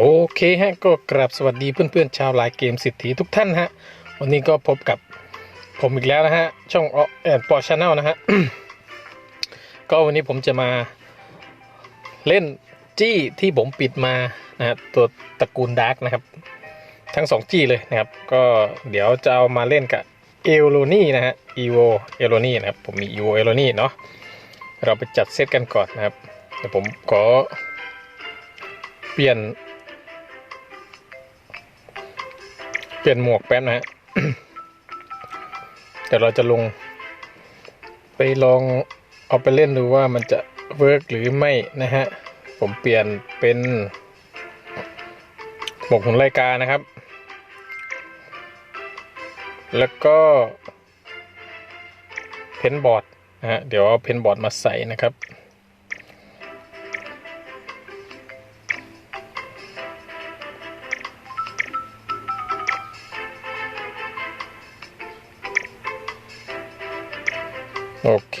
โอเคฮะก็กราบสวัสดีเพื่อนๆชาวไลน์เกมสิทธิทุกท่านฮะ วันนี้ก็พบกับผมอีกแล้วนะฮะ ช่องแอนปอชาแนลนะฮะ ก็วันนี้ผมจะมาเล่นจี้ที่ผมปิดมานะฮะตัวตระกูลดาร์กนะครับ ทั้งสองจี้เลยนะครับ ก็เดี๋ยวจะเอามาเล่นกับเอลโลนี่นะฮะอีโวเอลโลนี่นะครับ ผมมีอีโวเอลโลนี่เนาะเราไปจัดเซตกันก่อนนะครับเดี๋ยวผมขอเปลี่ยน เปลี่ยนหมวกแป๊บนะฮะเดี๋ยวเราจะลง ไปลองเอาไปเล่นดูว่ามันจะเวิร์กหรือไม่นะฮะ ผมเปลี่ยนเป็นหมวกหุ่นไลกานะครับ แล้วก็เพนบอร์ดนะฮะ เดี๋ยวเอาเพนบอร์ดมาใส่นะครับ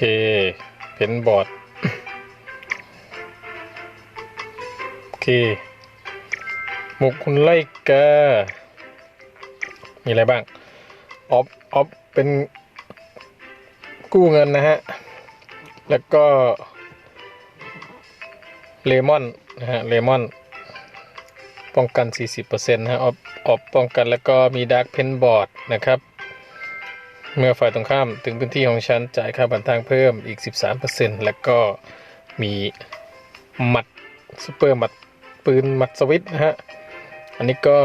เคเพนบอร์ดโอเคหมกคุณไล่กามีอะไรบ้างออฟออฟเป็นกู้เงินนะฮะ แล้วก็เลมอนนะฮะเลมอนป้องกัน 40%นะฮะออฟออฟป้องกันแล้วก็มีดาร์กเพนบอร์ดนะครับ เมื่อฝ่ายตรงข้ามถึงพื้นที่ของฉันจ่ายค่าบันทางเพิ่มอีก 13%แล้วก็มีหมัดซูเปอร์หมัดปืนหมัดสวิตนะฮะ อันนี้ก็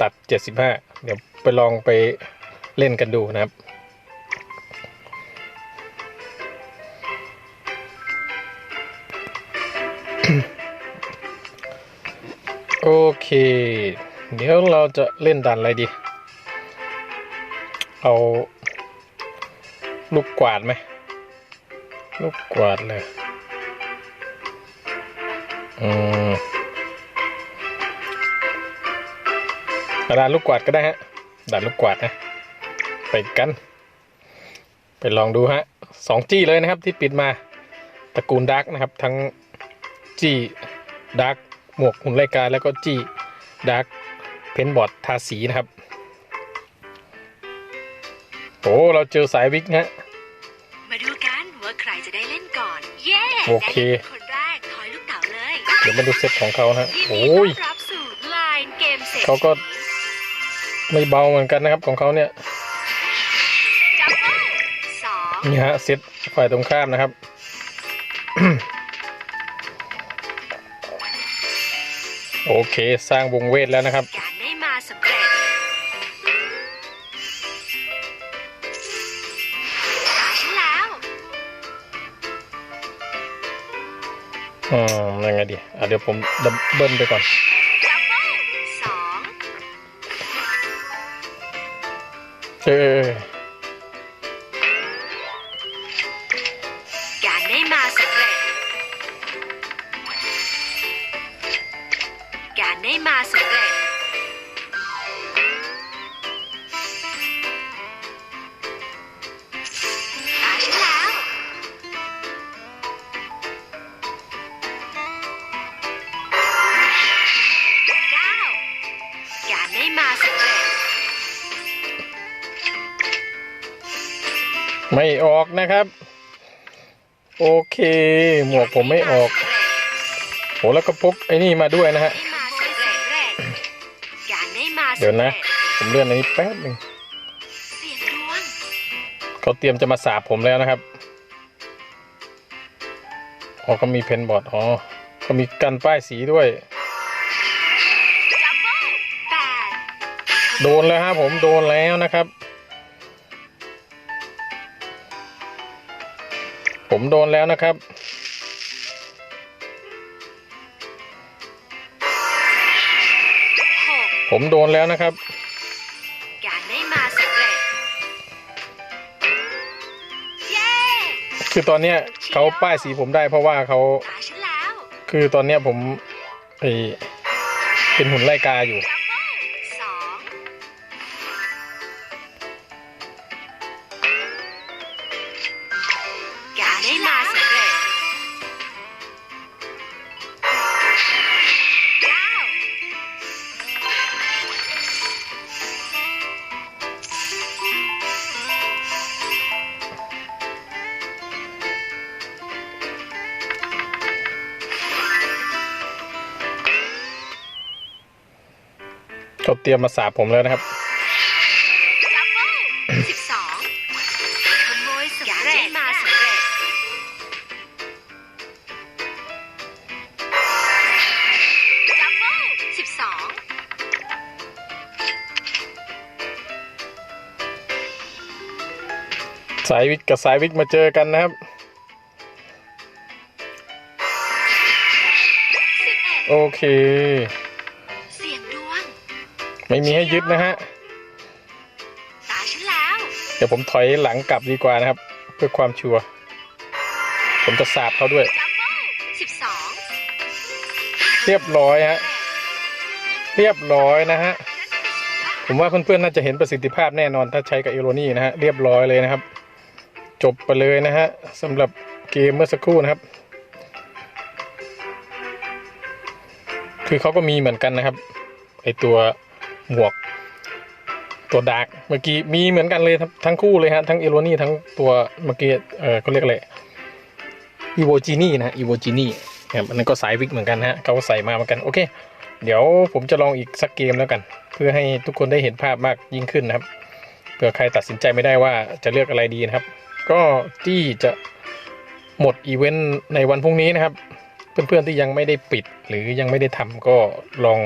ตัด 75 เดี๋ยวไปลองไปเล่นกันดูนะครับโอเค เดี๋ยวเราจะเล่นด่านอะไรดี เอา ลูกกวาดไหมลูกกวาดเลยอืมดานลูกกวาดก็ได้ฮะดานลูกกวาดนะไปกัน ไปลองดูฮะสองจี้เลยนะครับที่ปิดมาตระกูลดาร์กนะครับ ทั้งจี้ดาร์กหมวกหุ่นไลกาแล้วก็จี้ดาร์กเพนบอร์ดทาสีนะครับ โอ้เราเจอสายวิกนะมาดูกันว่าใครจะได้เล่นก่อน เย้โอเคได้ล่นคนแรกถอยลูกเต๋าเลย เดี๋ยวมาดูเซตของเขานะยินโอ้ดีต้ยอนรับสู่ไลน์เกมเสร็จเขาก็ไม่เบาเหมือนกันนะครับของเขาเนี่ยจับเข้าสองนี่ฮะเซตฝ่ายตรงข้ามนะครับโอเค สร้างวงเวทแล้วนะครับ อืมยังไงดีอะเดี๋ยวผมดับเบิลไปก่อนจับเข้าสองเอ มาสำเร็จ ไม่ออกนะครับ โอเค หมวกผมไม่ออกโหแล้วก็พกไอ้นี่มาด้วยนะฮะ เดี๋ยวนะ ผมเลื่อนอันนี้แป๊บหนึ่งเขาเตรียมจะมาสาบผมแล้วนะครับอ๋อเขามีเพนบอร์ดอ๋อเขามีกันป้ายสีด้วย โดนแล้วครับผมโดนแล้วนะครับ ผมโดนแล้วนะครับ ผมโดนแล้วนะครับการได้มาสำเร็จคือตอนเนี้ยเขาป้ายสีผมได้เพราะว่าเขาคือตอนเนี้ยผมไอเป็นหุ่นไล่กาอยู่ เขาเตรียมมาสาบผมแล้วนะครับดับเบิลสิบสองขโมยสำเร็จได้มาสำเร็จดับเบิลสิบสองสายวิกกับสายวิกมาเจอกันนะครับ สิบเอ็ด โอเค ไม่มีให้ยึดนะฮะตาฉันแล้ว เดี๋ยวผมถอยหลังกลับดีกว่านะครับ เพื่อความชัวร์ผมจะสาบเขาด้วย ดับเบิลสิบสองเรียบร้อยฮะเรียบร้อยนะฮะผมว่าเพื่อนๆน่าจะเห็นประสิทธิภาพแน่นอนถ้าใช้กับเอโรนี่นะฮะเรียบร้อยเลยนะครับ จบไปเลยนะฮะสำหรับเกมเมื่อสักครู่นะครับ คือเขาก็มีเหมือนกันนะครับไอตัว หมวก ตัวดาร์กเมื่อกี้มีเหมือนกันเลยทั้งทั้งคู่เลยฮะทั้งเอโรนี่ทั้งตัวเมื่อกี้เออเขาเรียกอะไรอีโวจีนี่นะอีโวจีนี่ครับอันนั้นก็สายวิกเหมือนกันฮะเขาก็ใส่มาเหมือนกันโอเค เดี๋ยวผมจะลองอีกสักเกมแล้วกัน เพื่อให้ทุกคนได้เห็นภาพมากยิ่งขึ้นนะครับเผื่อใครตัดสินใจไม่ได้ว่าจะเลือกอะไรดีนะครับ ก็ที่จะหมดอีเวนต์ในวันพรุ่งนี้นะครับ เพื่อนๆที่ยังไม่ได้ปิดหรือยังไม่ได้ทำก็ลอง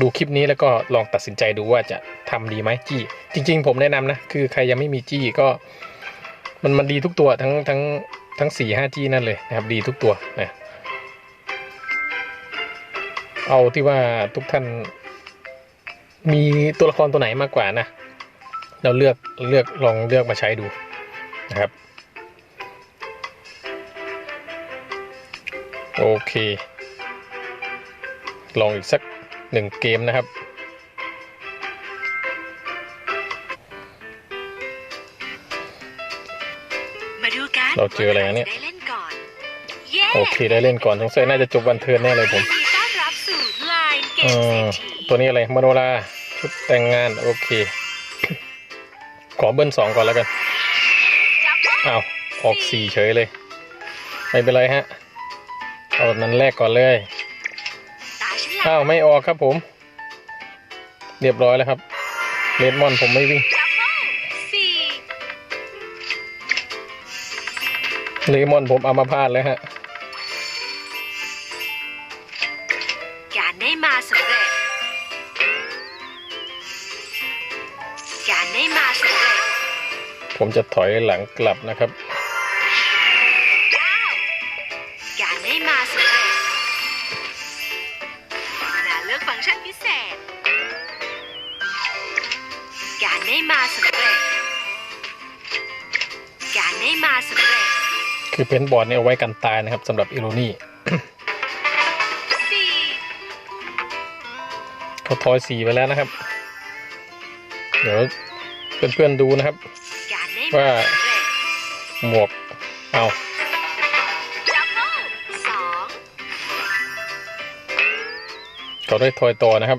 ดูคลิปนี้แล้วก็ลองตัดสินใจดูว่าจะทำดีไหมจี้ จริง ๆ ผมแนะนำนะ คือใครยังไม่มีจี้ก็ มันมันดีทุกตัวทั้งทั้งทั้งสี่ห้าจี้นั่นเลยนะครับ ดีทุกตัวนะเอาที่ว่าทุกท่าน มีตัวละครตัวไหนมากกว่านะ เราเลือกเลือกลองเลือกมาใช้ดูนะครับ โอเค ลองอีกสัก หนึ่งเกมนะครับ มาดูกันเราเจออะไรนะเนี่ย ได้เล่นก่อน เย้โอเคได้เล่นก่อนสงสัยน่าจะจบวันเทิร์นแน่เลยผม ยินดีต้อนรับสู่ไลน์เกเอมเศรอษฐีตัวนี้อะไรมโนราชุดแต่งงานโอเค ขอเบิ้ลสองก่อนแล้วกันดับเบิลอ้าวออกสี่เฉยเลย ไม่เป็นไรฮะเอานั้นแรกก่อนเลย ตาฉันแล้วอ้าวไม่ออกครับผม เรียบร้อยแล้วครับเลดมอนผมไม่วิ่งดับเบิลสี่เลมอนผมเอามาพลาดเลยฮะ การได้มาสำเร็จ การได้มาสำเร็จ ผมจะถอยหลังกลับนะครับ คือเพนบอร์ดเนี่ยเอาไว้กันตายนะครับสำหรับอีโรนี่สี่เขาทอยสีไปแล้วนะครับ เดี๋ยวเพื่อนๆดูนะครับการได้ว่ามาสำเร็จหมวกเอาดับเบิลสองเขาได้ทอยต่อนะครับ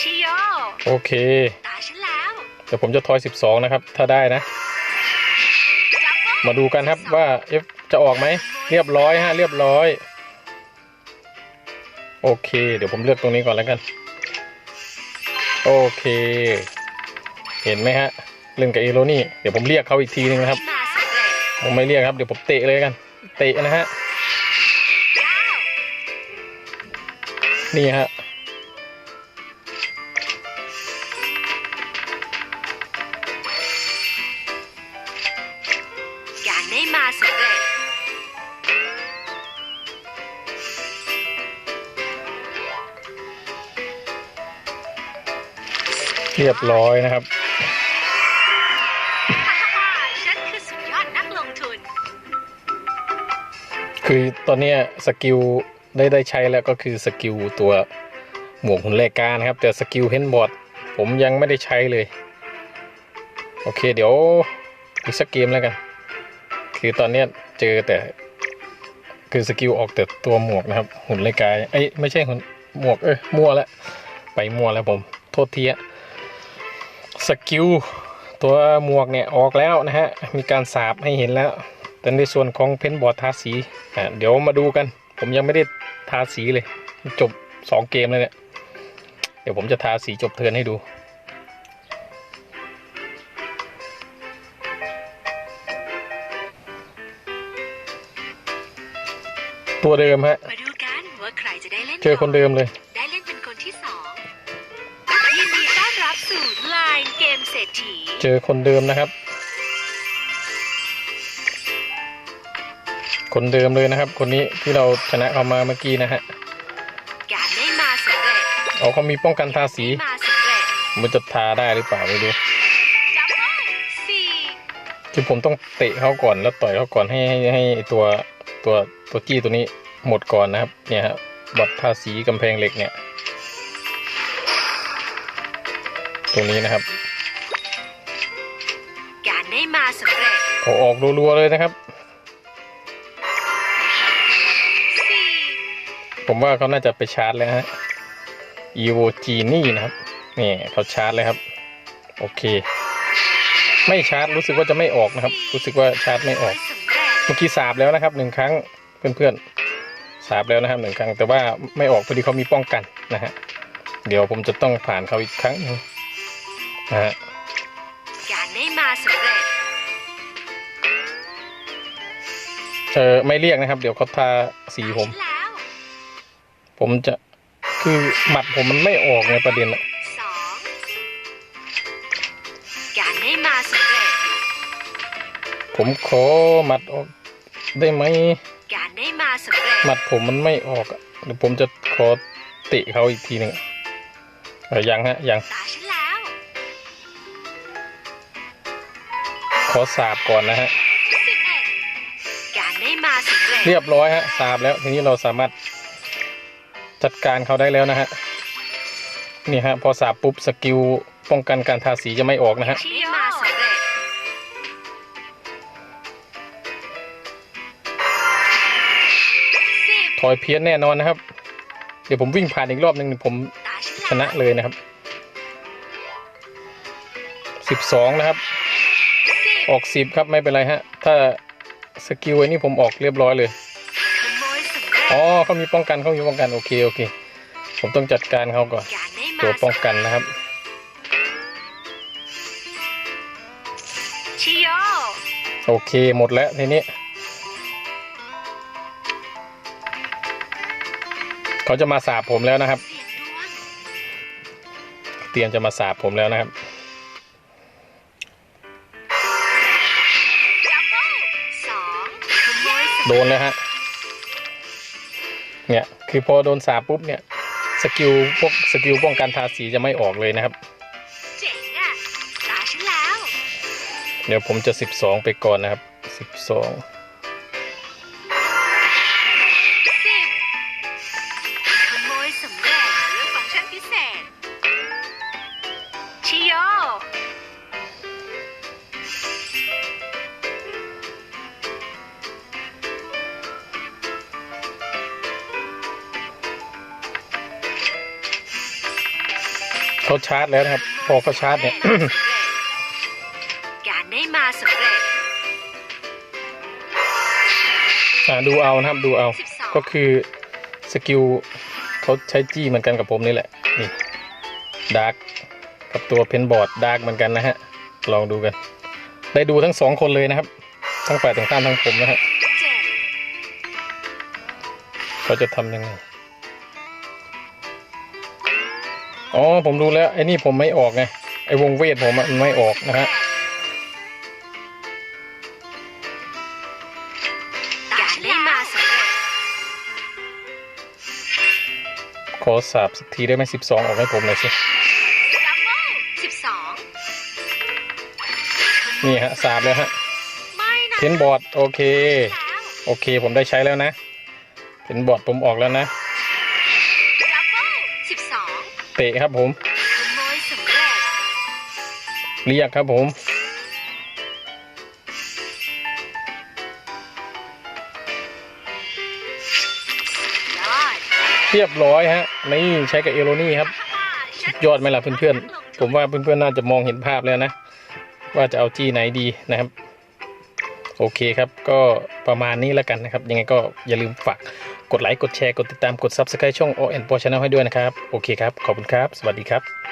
ชิโยโอเคตาฉันแล้วเดี๋ยวผมจะทอย 12 นะครับ ถ้าได้นะดับเบิลมาดูกันครับว่า F จะออกไหม เรียบร้อยฮะ เรียบร้อย โอเค เดี๋ยวผมเลือกตรงนี้ก่อนแล้วกัน โอเค เห็นไหมฮะ เล่นกับเอโรนี่ เดี๋ยวผมเรียกเขาอีกทีนึงนะครับ ผมไม่เรียกครับ เดี๋ยวผมเตะเลยกัน เตะนะฮะ นี่ฮะ รียบร้อยนะครับฮ่าฮ่าฉันคือสุดยอดนักลงทุน คือตอนเนี้ยสกิลได้ได้ใช้แล้วก็คือสกิลตัวหมวกหุ่นแรกการนะครับ แต่สกิลเพนบอร์ดผมยังไม่ได้ใช้เลย โอเคเดี๋ยวอีกสักเกมแล้วกัน คือตอนเนี้ยเจอแต่ คือสกิลออกแต่ตัวหมวกนะครับ หุ่นแรกกายเอ้ยไม่ใช่หุ่นหมวกเอ้ยมั่วแล้วไปมั่วแล้วผม โทษทีอะ สกิลตัวหมวกเนี่ยออกแล้วนะฮะ มีการสาบให้เห็นแล้ว แต่ในส่วนของเพนบอร์ดทาสีอะเดี๋ยวมาดูกัน ผมยังไม่ได้ทาสีเลย จบ 2 เกมเลยเนี่ยดี๋ยวผมจะทาสีจบเทิร์นให้ดูตัวเดิมฮะมาดูกันว่าใครจะได้เล่นเจอคนเดิมเลย สู่ไลน์เกมเศรษฐี เจอคนเดิมนะครับ คนเดิมเลยนะครับ คนนี้ที่เราชนะเขามาเมื่อกี้นะฮะการได้มาสำเร็จเอาเขามีป้องกันทาสี มาสำเร็จมันจะทาได้หรือเปล่าไม่รู้จับได้สี่คือผมต้องเตะเขาก่อนแล้วต่อยเขาก่อนให้ให้ให้ไอ้ตัวตัวตัวจี้ตัวนี้หมดก่อนนะครับ เนี่ยฮะบอดทาสีกำแพงเหล็กเนี่ย ตรงนี้นะครับ การได้มาสำเร็จเขาออกรัวๆเลยนะครับสี่ผมว่าเขาน่าจะไปชาร์จแล้วฮะ e v o g นี่นะครับ นี่เขาชาร์จเลยครับ โอเค ไม่ชาร์จรู้สึกว่าจะไม่ออกนะครับ รู้สึกว่าชาร์จไม่ออกสำเร็จเมื่อกี้สาบแล้วนะครับหนึ่งครั้งเพื่อนๆสาบแล้วนะครับหนึ่งครั้ง แต่ว่าไม่ออกพอดีเขามีป้องกันนะฮะ เดี๋ยวผมจะต้องผ่านเขาอีกครั้งหนึงนะ ฮะการได้มาสำเร็จเออไม่เรียกนะครับ เดี๋ยวเขาทาสีผม แล้วผมจะคือหมัดผมมันไม่ออกในประเด็นอะสองการได้มาสำเร็จผมขอหมัดออกได้ไหมการได้มาสำเร็จหมัดผมมันไม่ออกอะเดี๋ยวผมจะขอเตะเขาอีกทีหนึ่งเออยังฮะยัง ตาฉัน อสาบก่อนนะฮะสิบเอ็ดการได้มาสำเร็จเรียบร้อยฮะสาบแล้วทีนี้เราสามารถจัดการเขาได้แล้วนะฮะนี่ฮะพอสาบปุ๊บสกิลป้องกันการทาสีจะไม่ออกนะฮะที่มาสำเร็จสิบถอยเพี้ยนแน่นอนนะครับ เดี๋ยวผมวิ่งผ่านอีกรอบหนึ่งผมตาฉันชนะเลยนะครับสิบสองนะครับสิบ ออกสิบครับไม่เป็นไรฮะ ถ้าสกิลไอ้นี่ผมออกเรียบร้อยเลย อ๋อเขามีป้องกันเขามีป้องกันโอเคโอเค ผมต้องจัดการเขาก่อน ตัวป้องกันนะครับโอเคหมดแล้วทีนี้เขาจะมาสาบผมแล้วนะครับเสียงดวงเตรียมจะมาสาบผมแล้วนะครับ โมยสำโดเร็จนแล้วฮะ เนี่ย คือพอโดนสาบปุ๊บเนี่ย สกิลพวกสกิลป้องกันทาสีจะไม่ออกเลยนะครับ เจ๋งอะตาฉันแล้ว เดี๋ยวผมจะสิบสองไปก่อนนะครับสิบสอง ชาร์จแล้วนะครับ พอเขาชาร์จเนี่ย การได้มาสำเร็จอ่าดูเอานะครับดูเอาสิบสองก็คือสกิลเขาใช้จี้เหมือนกันกับผมนี่แหละ นี่ดาร์กกับตัวเพนบอร์ดดาร์กเหมือนกันนะฮะ ลองดูกัน ได้ดูทั้งสองคนเลยนะครับ ทั้งฝ่ายตรงข้ามทั้งผมนะฮะเจ็ดเขาจะทำยังไง อ๋อผมรู้แล้วไอ้นี่ผมไม่ออกไงไอ้วงเวทผมมันไม่ออกนะฮะขอสาบสักทีได้ไหมสิบสองออกให้ผมหน่อยสินี่ฮะสาบแล้วฮะเพนบอร์ดโอเค โอเคผมได้ใช้แล้วนะเพนบอร์ดผมออกแล้วนะ เตะครับผม เรียกครับผมเรียบร้อยฮะนี่ใช้กับเอโรนี่ครับ ยอดไหมล่ะเพื่อนๆ ผมว่าเพื่อนๆน่าจะมองเห็นภาพแล้วนะ ว่าจะเอาจี้ไหนดีนะครับ โอเคครับก็ประมาณนี้แล้วกันนะครับ ยังไงก็อย่าลืมฝาก กดไลค์ กดแชร์ กดติดตาม กด Subscribe ช่อง o n p o Channel ให้ด้วยนะครับ โอเคครับ ขอบคุณครับ สวัสดีครับ